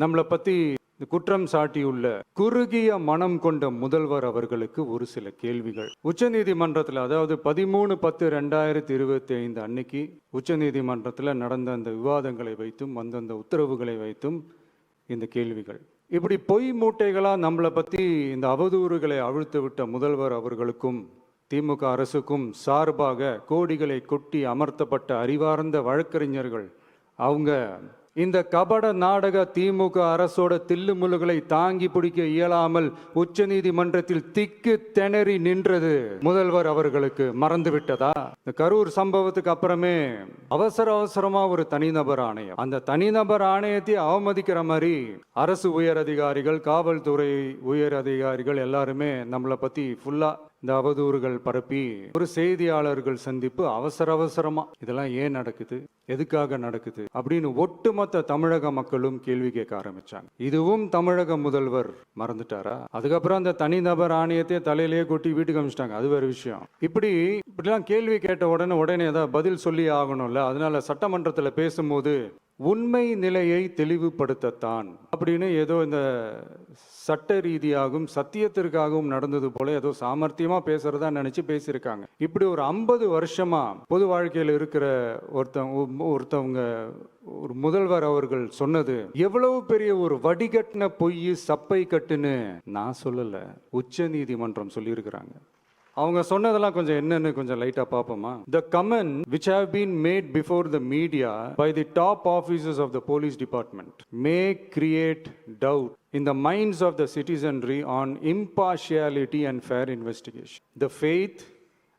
நம்மளை பத்தி குற்றம் சாட்டியுள்ள குறுகிய மனம் கொண்ட முதல்வர் அவர்களுக்கு ஒரு சில கேள்விகள். உச்சநீதிமன்றத்தில் அதாவது பதிமூணு பத்து ரெண்டாயிரத்தி இருபத்தி ஐந்து அன்னைக்கு உச்சநீதிமன்றத்தில் நடந்த அந்த விவாதங்களை வைத்தும் அந்தந்த உத்தரவுகளை வைத்தும் இந்த கேள்விகள். இப்படி பொய் மூட்டைகளா நம்மளை பத்தி இந்த அவதூறுகளை அவிழ்த்து விட்ட முதல்வர் அவர்களுக்கும் திமுக அரசுக்கும் சார்பாக கோடிகளை கொட்டி அமர்த்தப்பட்ட அறிவார்ந்த வழக்கறிஞர்கள் அவங்க இந்த கபட நாடக திமுக அரசோட தில்லுமுல்லுகளை தாங்கி பிடிக்க இயலாமல் உச்சநீதிமன்றத்தில் திக்கு திணறி நின்றது. முதல்வர் அவர்களுக்கு மறந்து விட்டதா இந்த கரூர் சம்பவத்துக்கு அப்புறமே அவசர அவசரமா ஒரு தனிநபர் ஆணையம். அந்த தனிநபர் ஆணையத்தை அவமதிக்கிற மாதிரி அரசு உயர் அதிகாரிகள் காவல்துறை உயர் அதிகாரிகள் எல்லாருமே நம்மளை பத்தி ஃபுல்லா இந்த அவதூறுகள் பரப்பி ஒரு செய்தியாளர்கள் சந்திப்பு அவசர அவசரமா. இதெல்லாம் ஏன் நடக்குது? எதுக்காக நடக்குது? அப்படின்னு ஒட்டுமொத்த தமிழக மக்களும் கேள்வி கேட்க ஆரம்பிச்சாங்க. இதுவும் தமிழக முதல்வர் மறந்துட்டாரா? அதுக்கப்புறம் அந்த தனிநபர் ஆணையத்தை தலையிலேயே கொட்டி வீட்டுக்கு அமிச்சிட்டாங்க. அது வேற விஷயம். இப்படி இப்படிலாம் கேள்வி கேட்ட உடனே உடனே ஏதாவது பதில் சொல்லி ஆகணும்ல? அதனால சட்டமன்றத்தில் பேசும்போது உண்மை நிலையை தெளிவுபடுத்தத்தான் அப்படின்னு ஏதோ இந்த சட்ட ரீதியாகவும் சத்தியத்திற்காகவும் நடந்தது போல ஏதோ சாமர்த்தியமா பேசுறதா நினைச்சு பேசியிருக்காங்க. இப்படி ஒரு ஐம்பது வருஷமா பொது வாழ்க்கையில் இருக்கிற ஒருத்தவங்க ஒருத்தவங்க ஒரு முதல்வர் அவர்கள் சொன்னது எவ்வளவு பெரிய ஒரு வடிகட்டின பொய் சப்பை கட்டுன்னு நான் சொல்லல. உச்ச நீதிமன்றம் சொல்லியிருக்கிறாங்க. அவங்க சொன்னதெல்லாம் கொஞ்சம் என்னன்னு கொஞ்சம் லைட்டா பார்ப்போமா? The common which have been made before the media by the top officers of the police department may create doubt in the minds of the citizenry on impartiality and fair investigation the faith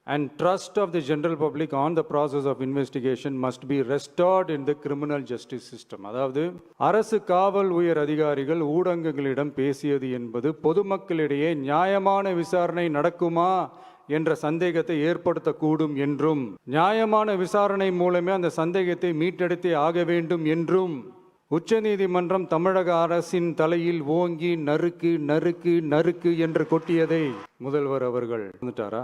and trust of the general public on the process of investigation must be restored in the criminal justice system. அதாவது அரசு காவல் உயர் அதிகாரிகள் ஊடகங்களிடம் பேசியது என்பது பொதுமக்களிடையே நியாயமான விசாரணை நடக்குமா என்ற சந்தேகத்தை ஏற்படுத்தக்கூடும் என்றும் நியாயமான விசாரணை மூலமே அந்த சந்தேகத்தை மீட்டெடுத்தே ஆக வேண்டும் என்றும் உச்சநீதிமன்றம் தமிழக அரசின் தலையில் ஓங்கி நறுக்கு நறுக்கு நறுக்கு என்று கொட்டியதை முதல்வர் அவர்கள் வந்துட்டாரா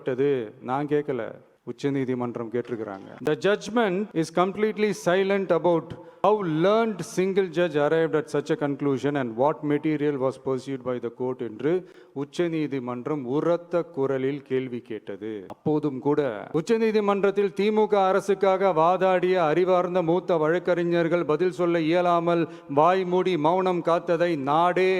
நான் கேட்கல. உச்சநீதிமன்றம் கேட்டிருக்கிறாங்க. The judgment is completely silent about how learned single judge arrived at such a conclusion and what material was perused by the court என்று உச்சநீதிமன்றம் உரத்த குரலில் கேள்வி கேட்டது. அப்போதும் கூட உச்சநீதிமன்றத்தில் திமுக அரசுக்காக வாதாடிய அறிவார்ந்த மூத்த வழக்கறிஞர்கள் பதில் சொல்ல இயலாமல் வாய்மூடி மௌனம் காத்ததை நாடே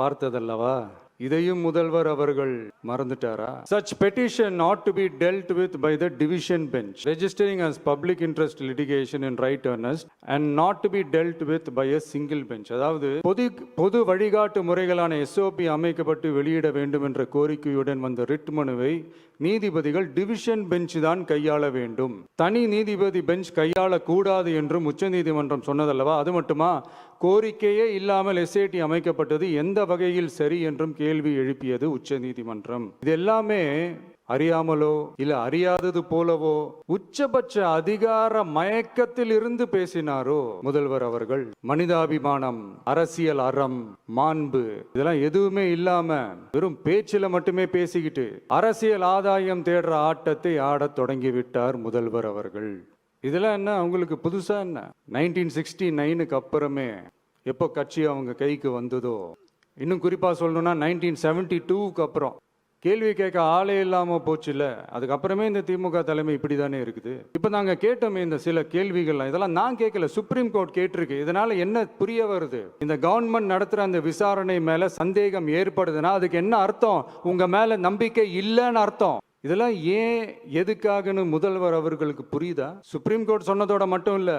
பார்த்ததல்லவா? இதையும் முதல்வர் அவர்கள் மறந்துட்டாரா? Such petition not to be dealt with by the division bench registering as public interest litigation in right earnest and not to be dealt with by a single bench அதாவது பொது பொது வழிகாட்டு முறைகளான எஸ்ஓபி அமைக்கப்பட்டு வெளியிட வேண்டும் என்ற கோரிக்கையுடன் வந்த ரிட் மனுவை நீதிபதிகள் டிவிஷன் பெஞ்ச் தான் கையாள வேண்டும். தனி நீதிபதி பெஞ்ச் கையாளக்கூடாது என்றும் உச்சநீதிமன்றம் சொன்னதல்லவா? அது மட்டுமா? கோரிக்கையே இல்லாமல் எஸ்ஐடி அமைக்கப்பட்டது எந்த வகையில் சரி என்றும் கேள்வி எழுப்பியது உச்சநீதிமன்றம். இது எல்லாமே அறியாமலோ இல்ல அறியாதது போலவோ உச்சபட்ச அதிகார மயக்கத்தில் இருந்து பேசினாரோ முதல்வர் அவர்கள். மனிதாபிமானம் அரசியல் அறம் மாண்பு இதெல்லாம் எதுவுமே இல்லாம வெறும் பேச்சில மட்டுமே பேசிக்கிட்டு அரசியல் ஆதாயம் தேடுற ஆட்டத்தை ஆடத் தொடங்கி விட்டார் முதல்வர் அவர்கள். இதெல்லாம் என்ன? அவங்களுக்கு புதுசா என்ன? நைன்டீன் சிக்ஸ்டி நைனுக்கு அப்புறமே எப்போ கட்சி அவங்க கைக்கு வந்ததோ? இன்னும் குறிப்பாக சொல்லணும்னா நைன்டீன் செவன்டி டூவுக்கு அப்புறம். கேள்வி கேட்க ஆளே இல்லாமல் போச்சுல்ல. அதுக்கப்புறமே இந்த திமுக தலைமை இப்படி தானே இருக்குது. இப்போ நாங்கள் கேட்டோமே இந்த சில கேள்விகள்லாம். இதெல்லாம் நான் கேட்கல சுப்ரீம் கோர்ட் கேட்டிருக்கு. இதனால் என்ன புரிய வருது? இந்த கவர்மெண்ட் நடத்துகிற அந்த விசாரணை மேலே சந்தேகம் ஏற்படுதுன்னா அதுக்கு என்ன அர்த்தம்? உங்கள் மேலே நம்பிக்கை இல்லைன்னு அர்த்தம். இதெல்லாம் ஏன் எதுக்காகன்னு முதல்வர் அவர்களுக்கு புரியுதா? சுப்ரீம் கோர்ட் சொன்னதோட மட்டும் இல்லை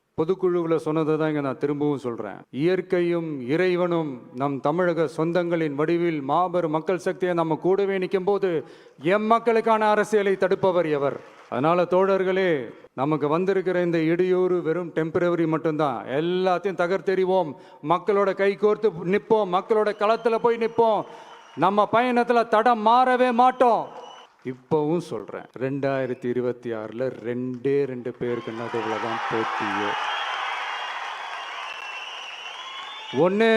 பொதுக்குழுவில் சொன்னதை தான் இங்கே நான் திரும்பவும் சொல்கிறேன் இயற்கையும் இறைவனும் நம் தமிழக சொந்தங்களின் வடிவில் மாபெரும் மக்கள் சக்தியை நம்ம கூடவே நிற்கும் போது எம் மக்களுக்கான அரசியலை தடுப்பவர் எவர்? அதனால் தோழர்களே நமக்கு வந்திருக்கிற இந்த இடையூறு வெறும் டெம்பரவரி மட்டும்தான். எல்லாத்தையும் தகர்த்தெறிவோம். மக்களோட கை கோர்த்து நிற்போம் மக்களோட களத்தில் போய் நிற்போம் நம்ம பயணத்தில் தடம் மாறவே மாட்டோம். இப்போவும் சொல்கிறேன் ரெண்டாயிரத்தி இருபத்தி ஆறில் ரெண்டே ரெண்டு பேருக்கு நடுவில் தான் போட்டியே. ஒன்று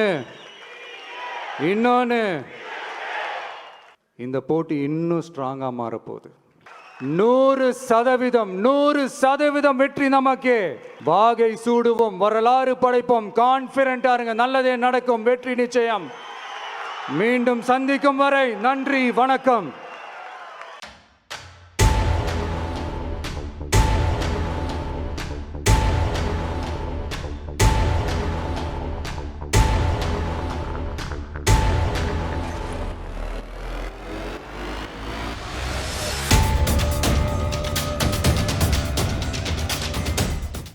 இன்னொன்று இந்த போட்டி இன்னும் ஸ்ட்ராங்காக மாறப்போகுது. நூறு சதவீதம் நூறு சதவீதம் வெற்றி நமக்கு. வாகை சூடுவோம் வரலாறு படைப்போம். கான்பிடண்டா இருங்க நல்லதே நடக்கும் வெற்றி நிச்சயம். மீண்டும் சந்திக்கும் வரை நன்றி வணக்கம்.